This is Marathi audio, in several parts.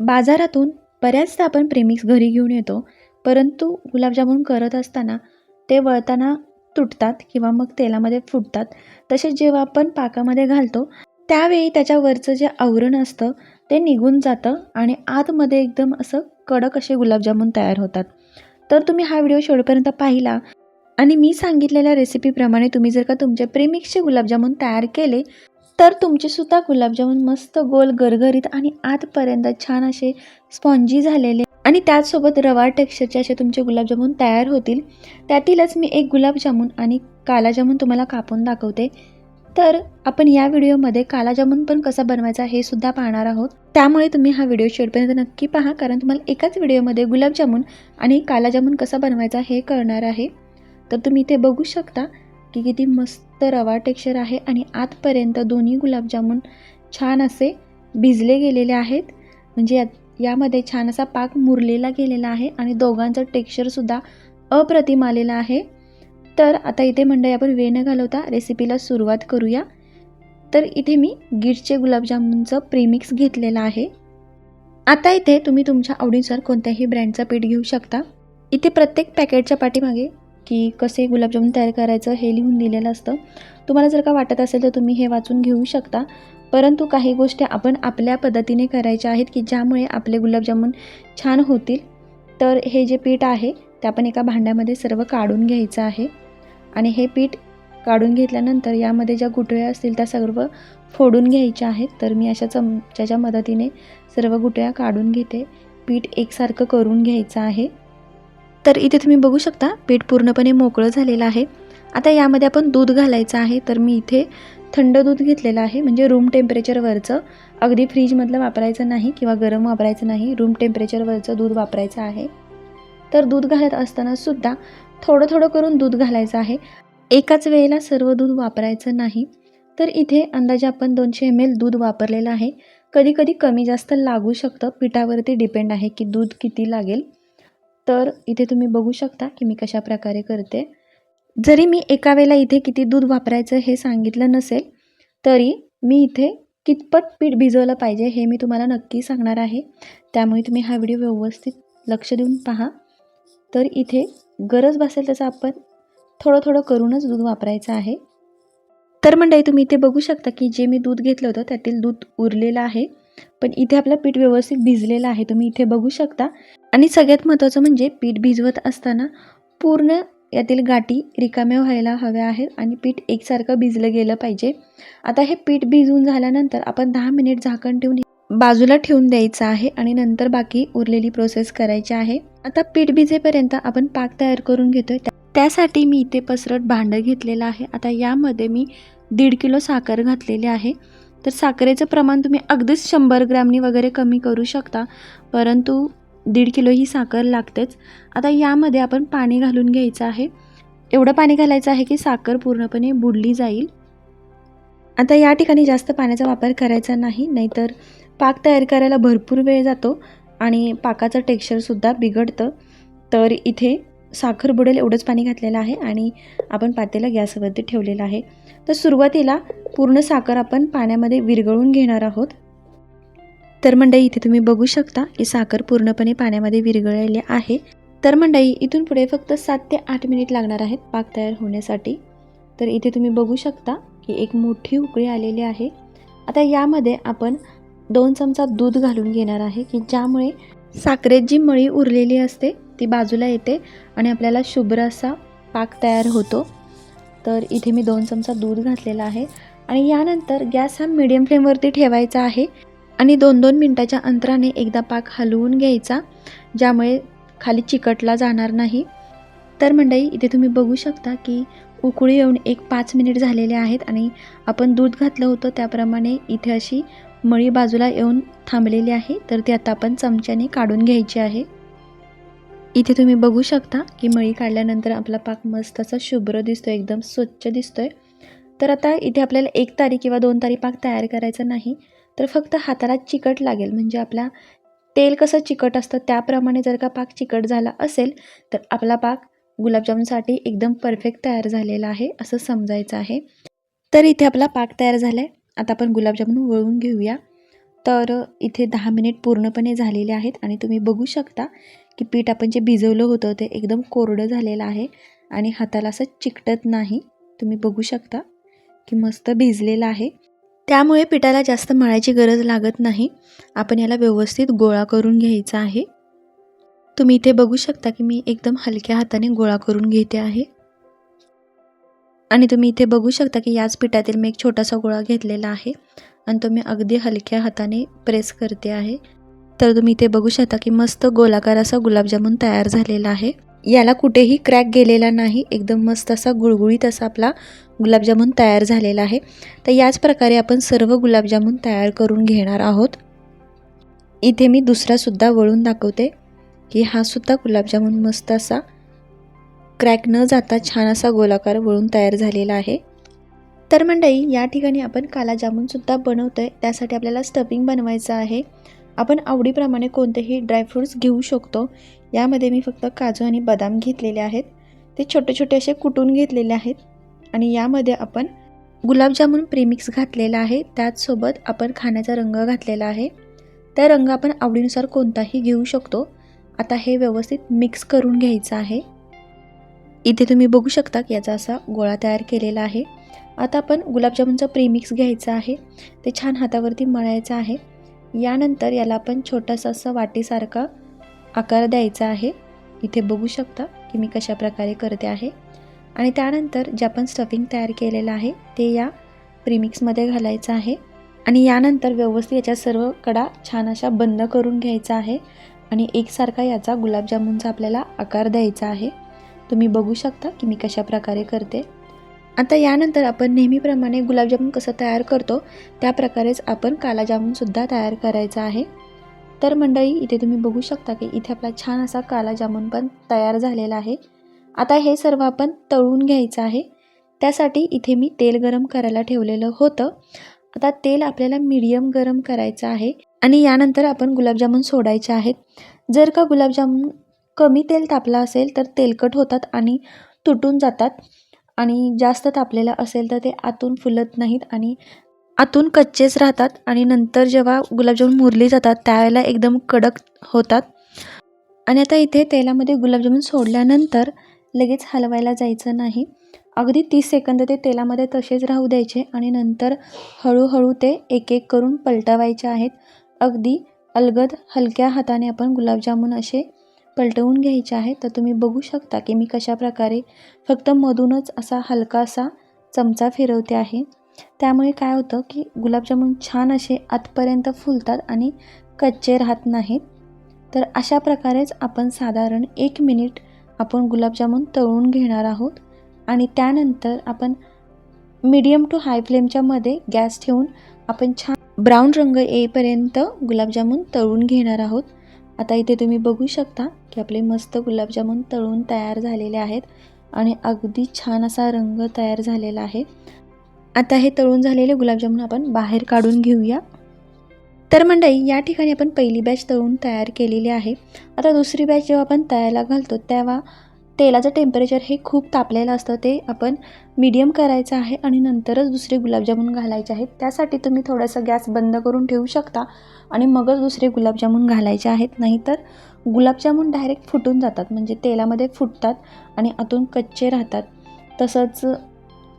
बाजारातून बऱ्याचदा आपण प्रेमिक्स घरी घेऊन येतो परंतु गुलाबजामुन करत असताना ते वळताना तुटतात किंवा मग तेलामध्ये फुटतात. तसेच जेव्हा आपण पाकामध्ये घालतो त्यावेळी त्याच्यावरचं जे आवरण असतं ते निघून जातं आणि आतमध्ये एकदम असं कडक असे गुलाबजामुन तयार होतात. तर तुम्ही हा व्हिडिओ शेवटपर्यंत पाहिला आणि मी सांगितलेल्या रेसिपीप्रमाणे तुम्ही जर का तुमचे प्रेमिक्सचे गुलाबजामुन तयार केले तर तुमचेसुद्धा गुलाबजामुन मस्त गोल गरगरीत आणि आतपर्यंत छान असे स्पॉन्जी झालेले. आणि त्याचसोबत रवा टेक्स्चरचे असे तुमचे गुलाबजामुन तयार होतील. त्यातीलच मी एक गुलाबजामुन आणि कालाजामुन तुम्हाला कापून दाखवते. तर आपण या व्हिडिओमध्ये कालाजामुन पण कसा बनवायचा हे सुद्धा पाहणार आहोत. त्यामुळे तुम्ही हा व्हिडिओ शेवटपर्यंत नक्की पहा कारण तुम्हाला एकाच व्हिडिओमध्ये गुलाबजामुन आणि कालाजामुन कसा बनवायचा हे कळणार आहे. तर तुम्ही इथे बघू शकता की किती मस्त तर रवा टेक्स्चर आहे आणि आतपर्यंत दोन्ही गुलाबजामुन छान असे भिजले गेलेले आहेत. म्हणजे यात यामध्ये छान असा पाक मुरलेला गेलेला आहे आणि दोघांचं टेक्स्चरसुद्धा अप्रतिम आलेलं आहे. तर आता इथे मंडळी आपण वेळ न घालवता रेसिपीला सुरुवात करूया. तर इथे मी गिटचे गुलाबजामुनचं प्रीमिक्स घेतलेलं आहे. आता इथे तुम्ही तुमच्या आवडीनुसार कोणत्याही ब्रँडचं पीठ घेऊ शकता. इथे प्रत्येक पॅकेटच्या पाठीमागे की कसे गुलाबजामुन तयार करायचं हे लिहून दिलेलं असतं. तुम्हाला जर का वाटत असेल तर तुम्ही हे वाचून घेऊ शकता. परंतु काही गोष्टी आपण आपल्या पद्धतीने करायच्या आहेत की ज्यामुळे आपले गुलाबजामुन छान होतील. तर हे जे पीठ आहे ते आपण एका भांड्यामध्ये सर्व काढून घ्यायचं आहे. आणि हे पीठ काढून घेतल्यानंतर यामध्ये ज्या गुटळ्या असतील त्या सर्व फोडून घ्यायच्या आहेत. तर मी अशा चमच्याच्या मदतीने सर्व गुटळ्या काढून घेते. पीठ एकसारखं करून घ्यायचं आहे. तर इथे तुम्ही बघू शकता पीठ पूर्णपणे मोकळं झालेलं आहे. आता यामध्ये आपण दूध घालायचं आहे तर मी इथे थंड दूध घेतलेलं आहे. म्हणजे रूम टेम्परेचरवरचं अगदी फ्रीजमधलं वापरायचं नाही किंवा गरम वापरायचं नाही रूम टेम्परेचरवरचं दूध वापरायचं आहे. तर दूध घालत असतानासुद्धा थोडं थोडं करून दूध घालायचं आहे. एकाच वेळेला सर्व दूध वापरायचं नाही. तर इथे अंदाजे आपण दोनशे एम एल दूध वापरलेलं आहे. कधीकधी कमी जास्त लागू शकतं. पिठावरती डिपेंड आहे की दूध किती लागेल. तर इथे तुम्ही बघू शकता की मी कशा प्रकारे करते. जरी मी एका वेळेला इथे किती दूध वापरायचं हे सांगितलं नसेल तरी मी इथे कितपत पीठ भिजवलं पाहिजे हे मी तुम्हाला नक्की सांगणार आहे. त्यामुळे तुम्ही हा व्हिडिओ व्यवस्थित लक्ष देऊन पहा. तर इथे गरज भासेल त्याचं आपण थोडं थोडं करूनच दूध वापरायचं आहे. तर मंडळी तुम्ही इथे बघू शकता की जे मी दूध घेतलं होतं त्यातील दूध उरलेलं आहे. पण इथे आपलं पीठ व्यवस्थित भिजलेलं आहे तुम्ही इथे बघू शकता. आणि सगळ्यात महत्त्वाचं म्हणजे पीठ भिजवत असताना पूर्ण यातील गाठी रिकाम्या व्हायला हव्या आहेत आणि पीठ एकसारखं भिजलं गेलं पाहिजे. आता हे पीठ भिजून झाल्यानंतर आपण दहा मिनिट झाकण ठेवून बाजूला ठेवून द्यायचं आहे आणि नंतर बाकी उरलेली प्रोसेस करायची आहे. आता पीठ भिजेपर्यंत आपण पाक तयार करून घेतोय. त्यासाठी मी इथे पसरट भांडं घेतलेलं आहे. आता यामध्ये मी दीड किलो साखर घातलेली आहे. तर साखरेचं प्रमाण तुम्ही अगदीच शंभर ग्रॅमनी वगैरे कमी करू शकता. परंतु दीड किलो ही साखर लागतेच. आता यामध्ये आपण पाणी घालून घ्यायचं आहे. एवढं पाणी घालायचं आहे की साखर पूर्णपणे बुडली जाईल. आता या ठिकाणी जास्त पाण्याचा वापर करायचा नाही नाहीतर पाक तयार करायला भरपूर वेळ जातो आणि पाकाचं टेक्स्चरसुद्धा बिघडतं. तर इथे साखर बुडेल एवढंच पाणी घातलेलं आहे आणि आपण पातेला गॅसवरती ठेवलेलं आहे. तर सुरुवातीला पूर्ण साखर आपण पाण्यामध्ये विरघळून घेणार आहोत. तर मंडई इथे तुम्ही बघू शकता की साखर पूर्णपणे पाण्यामध्ये विरघळलेली आहे. तर मंडई इथून पुढे फक्त सात ते आठ मिनिट लागणार आहेत पाक तयार होण्यासाठी. तर इथे तुम्ही बघू शकता की एक मोठी उकळी आलेली आहे. आता यामध्ये आपण दोन चमचा दूध घालून घेणार आहे की ज्यामुळे साखरेत जी मळी उरलेली असते. ती बाजूला येते आणि आपल्याला शुभ्र असा पाक तयार होतो. तर इथे मी दोन चमचा दूध घातलेला आहे आणि यानंतर गॅस हा मिडियम फ्लेमवरती ठेवायचा आहे आणि दोन दोन मिनटाच्या अंतराने एकदा पाक हलवून घ्यायचा ज्यामुळे खाली चिकटला जाणार नाही. तर मंडई इथे तुम्ही बघू शकता की उकळी येऊन एक पाच मिनिट झालेले आहेत आणि आपण दूध घातलं होतं त्याप्रमाणे इथे अशी मळी बाजूला येऊन थांबलेली आहे. तर ती आता आपण चमच्याने काढून घ्यायची आहे. इथे तुम्ही बघू शकता की मळी काढल्यानंतर आपला पाक मस्त असा शुभ्र दिसतो एकदम स्वच्छ दिसतोय. तर आता इथे आपल्याला एक तारी किंवा दोन तारी पाक तयार करायचा नाही तर फक्त हाताला चिकट लागेल. म्हणजे आपला तेल कसं चिकट असतं त्याप्रमाणे जर का पाक चिकट झाला असेल तर आपला पाक गुलाबजामुनसाठी एकदम परफेक्ट तयार झालेला आहे असं समजायचं आहे. तर इथे आपला पाक तयार झाला आहे आता आपण गुलाबजामुन वळून घेऊया. तर इथे दहा मिनिट पूर्णपणे झालेले आहेत आणि तुम्ही बघू शकता की पीठ आपण जे भिजवलं होतं ते एकदम कोरडं झालेलं आहे आणि हाताला असं चिकटत नाही. तुम्ही बघू शकता की मस्त भिजलेलं आहे. त्यामुळे पिठाला जास्त मळायची गरज लागत नाही. आपण याला व्यवस्थित गोळा करून घ्यायचा आहे. तुम्ही इथे बघू शकता की मी एकदम हलक्या हाताने गोळा करून घेते आहे. आणि तुम्ही इथे बघू शकता की याच पिठातील मी एक छोटासा गोळा घेतलेला आहे. आणि तो मी अगदी हलक्या हाताने प्रेस करते आहे. तर तुम्ही इथे बघू शकता की मस्त गोलाकार असा गुलाबजामुन तयार झालेला आहे. याला कुठेही क्रॅक गेलेला नाही एकदम मस्त असा गुळगुळीत असा आपला गुलाबजामुन तयार झालेला आहे. तर याच प्रकारे आपण सर्व गुलाबजामुन तयार करून घेणार आहोत. इथे मी दुसरासुद्धा वळून दाखवते की हा सुद्धा गुलाबजामुन मस्त असा क्रॅक न जाता छान असा गोलाकार वळून तयार झालेला आहे. तर मंडळी या ठिकाणी आपण काला जामुनसुद्धा बनवतो आहे त्यासाठी आपल्याला स्टफिंग बनवायचं आहे. आपण आवडीप्रमाणे कोणतेही ड्रायफ्रूट्स घेऊ शकतो. यामध्ये मी फक्त काजू आणि बदाम घेतलेले आहेत. ते छोटे छोटे असे कुटून घेतलेले आहेत. आणि यामध्ये आपण गुलाबजामुन प्रीमिक्स घातलेला आहे. त्याचसोबत आपण खाण्याचा रंग घातलेला आहे. त्या रंग आपण आवडीनुसार कोणताही घेऊ शकतो. आता हे व्यवस्थित मिक्स करून घ्यायचं आहे. इथे तुम्ही बघू शकता की याचा असा गोळा तयार केलेला आहे. आता आपण गुलाबजामुनचं प्रीमिक्स घ्यायचा आहे. ते छान हातावरती मळायचं आहे. यानंतर याला आपण छोटासा असं वाटीसारखा आकार द्यायचा आहे. इथे बघू शकता की मी कशा प्रकारे करते आहे. आणि त्यानंतर जे आपण स्टफिंग तयार केलेलं आहे ते या प्रीमिक्समध्ये घालायचं आहे. आणि यानंतर व्यवस्थित याच्या सर्व कडा छान अशा बंद करून घ्यायचा आहे. आणि एकसारखा याचा गुलाबजामुनचा आपल्याला आकार द्यायचा आहे. तुम्ही बघू शकता की मी कशा प्रकारे करते. आता यानंतर आपण नेहमीप्रमाणे गुलाबजामुन कसं तयार करतो त्या प्रकारेच आपण कालाजामूनसुद्धा तयार करायचा आहे. तर मंडळी इथे तुम्ही बघू शकता की इथे आपला छान असा कालाजामून पण तयार झालेला आहे. आता हे सर्व आपण तळून घ्यायचं आहे. त्यासाठी इथे मी तेल गरम करायला ठेवलेलं होतं. आता तेल आपल्याला मीडियम गरम करायचं आहे आणि यानंतर आपण गुलाबजामुन सोडायचे आहेत. जर का गुलाबजामुन कमी तेल तापलं असेल तर तेलकट होतात आणि तुटून जातात. आणि जास्त तापलेलं असेल तर ते आतून फुलत नाहीत आणि आतून कच्चेच राहतात. आणि नंतर जेव्हा गुलाबजामून मुरली जातात त्यावेळेला एकदम कडक होतात. आणि आता इथे तेलामध्ये गुलाबजामुन सोडल्यानंतर लगेच हलवायला जायचं नाही. अगदी तीस सेकंद ते तेलामध्ये तसेच राहू द्यायचे आणि नंतर हळूहळू ते एक एक करून पलटवायचे आहेत. अगदी अलगद हलक्या हाताने आपण गुलाबजामून असे पलटवून घ्यायचे आहे तर तुम्ही बघू शकता की मी कशा प्रकारे फक्त मधूनच असा हलका असा चमचा फिरवते आहे. त्यामुळे काय होतं की गुलाबजामुन छान असे आतपर्यंत फुलतात आणि कच्चे राहत नाहीत. तर अशा प्रकारेच आपण साधारण एक मिनिट आपण गुलाबजामुन तळून घेणार आहोत आणि त्यानंतर आपण मीडियम टू हाय फ्लेमच्या मध्ये गॅस ठेवून आपण छान ब्राऊन रंग येईपर्यंत गुलाबजामुन तळून घेणार आहोत. आता इथे तुम्ही बघू शकता की आपले मस्त गुलाबजामुन तळून तयार झालेले आहेत आणि अगदी छान असा रंग तयार झालेला आहे. आता हे तळून झालेले गुलाबजामुन आपण बाहेर काढून घेऊया. तर मंडई या ठिकाणी आपण पहिली बॅच तळून तयार केलेली आहे. आता दुसरी बॅच जेव्हा आपण तळायला घालतो तेव्हा तेलाचं टेम्परेचर हे खूप तापलेलं असतं. ते आपण मीडियम करायचं आहे आणि नंतरच दुसरे गुलाबजामुन घालायचे आहेत. त्यासाठी तुम्ही थोडासा गॅस बंद करून ठेवू शकता आणि मगच दुसरे गुलाबजामुन घालायचे आहेत. नाहीतर गुलाबजामुन डायरेक्ट फुटून जातात. म्हणजे तेलामध्ये फुटतात आणि आतून कच्चे राहतात. तसंच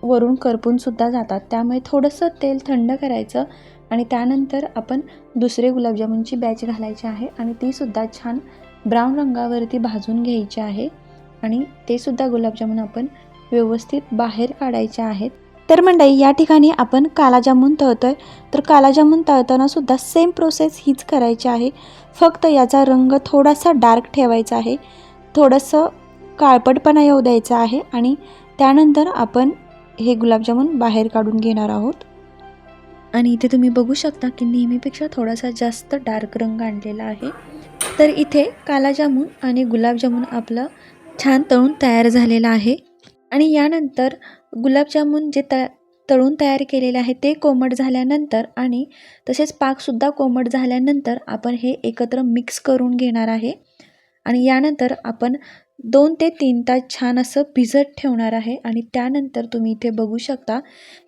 वरून करपूनसुद्धा जातात. त्यामुळे थोडंसं तेल थंड करायचं आणि त्यानंतर आपण दुसरे गुलाबजामुनची बॅच घालायची आहे आणि तीसुद्धा छान ब्राऊन रंगावरती भाजून घ्यायची आहे. आणि ते सुद्धा गुलाबजामुन आपण व्यवस्थित बाहेर काढायचे आहेत. तर मंडळी या ठिकाणी आपण कालाजामुन तळतो आहे तर कालाजामुन तळताना सुद्धा सेम प्रोसेस हीच करायची आहे. फक्त याचा रंग थोडासा डार्क ठेवायचा आहे. थोडंसं काळपटपणा येऊ द्यायचा आहे आणि त्यानंतर आपण हे गुलाबजामुन बाहेर काढून घेणार आहोत. आणि इथे तुम्ही बघू शकता की नेहमीपेक्षा थोडासा जास्त डार्क रंग आणलेला आहे. तर इथे कालाजामुन आणि गुलाबजामुन आपलं छान तळून तयार झालेलं आहे. आणि यानंतर गुलाबजामुन जे त तळून तयार केलेले आहे ते कोमट झाल्यानंतर आणि तसेच पाकसुद्धा कोमट झाल्यानंतर आपण हे एकत्र मिक्स करून घेणार आहे. आणि यानंतर आपण दोन ते तीन तास छान असं भिजत ठेवणार आहे. आणि त्यानंतर तुम्ही इथे बघू शकता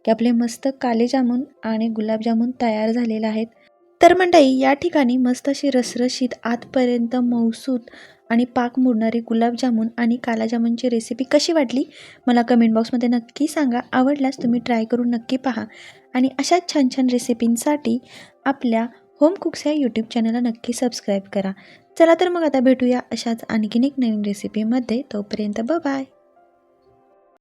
की आपले मस्त काले जामून आणि गुलाबजामुन तयार झालेले आहेत. तर मंडई या ठिकाणी मस्त अशी रसरशीत आतपर्यंत मौसूत आणि पाक मोडणारे गुलाबजामुन आणि कालाजामुनची रेसिपी कशी वाटली? मला कमेंट बॉक्समध्ये नक्की सांगा. आवडल्यास तुम्ही ट्राय करून नक्की पहा. आणि अशाच छान छान रेसिपींसाठी आपल्या होम कुक्स या यूट्यूब चॅनलला नक्की सबस्क्राईब करा. चला तर मग आता भेटूया अशाच आणखीन एक नवीन रेसिपीमध्ये तोपर्यंत ब बाय